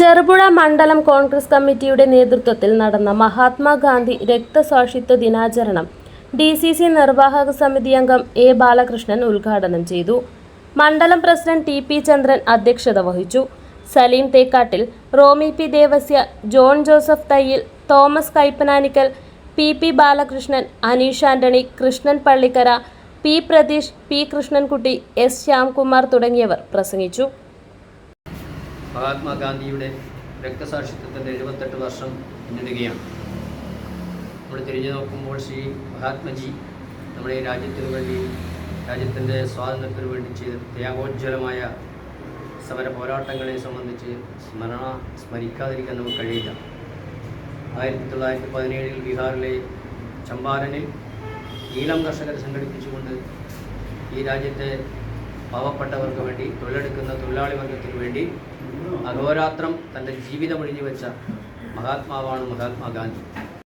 ചെറുപുഴ മണ്ഡലം കോൺഗ്രസ് കമ്മിറ്റിയുടെ നേതൃത്വത്തിൽ നടന്ന മഹാത്മാഗാന്ധി രക്തസാക്ഷിത്വ ദിനാചരണം ഡി സി സി നിർവാഹക സമിതി അംഗം എ ബാലകൃഷ്ണൻ ഉദ്ഘാടനം ചെയ്തു. മണ്ഡലം പ്രസിഡന്റ് ടി പി ചന്ദ്രൻ അധ്യക്ഷത വഹിച്ചു. Saleem Thekkattil Romy P Devasya John Joseph Thayyil Thomas Kaippananikkal P P Balakrishnan Aneesh Antony Krishnan Pallikkara P Pratheesh P Krishnankutty S Shyamkumar തുടങ്ങിയവർ പ്രസംഗിച്ചു. മഹാത്മാഗാന്ധിയുടെ രക്തസാക്ഷിത്വത്തിന്റെ എഴുപത്തെട്ട് വർഷം പിന്നിടുകയാണ്. നമ്മൾ തിരിഞ്ഞു നോക്കുമ്പോൾ ശ്രീ മഹാത്മജി നമ്മുടെ ഈ രാജ്യത്തിന് വേണ്ടി രാജ്യത്തിന്റെ സ്വാതന്ത്ര്യത്തിന് വേണ്ടി ചെയ്ത ത്യാഗോജ്വലമായ സമര പോരാട്ടങ്ങളെ സംബന്ധിച്ച് സ്മരണ സ്മരിക്കാതിരിക്കാൻ നമുക്ക് കഴിയില്ല. ആയിരത്തി തൊള്ളായിരത്തി പതിനേഴിൽ ബീഹാറിലെ ചമ്പാരനിൽ ഈലം കർഷകർ സംഘടിപ്പിച്ചുകൊണ്ട് ഈ രാജ്യത്തെ പാവപ്പെട്ടവർക്ക് വേണ്ടി തൊഴിലെടുക്കുന്ന തൊഴിലാളി വർഗത്തിന് വേണ്ടി അഹോരാത്രം തന്റെ ജീവിതം ഒഴിഞ്ഞു വെച്ച മഹാത്മാവാണ് മഹാത്മാഗാന്ധി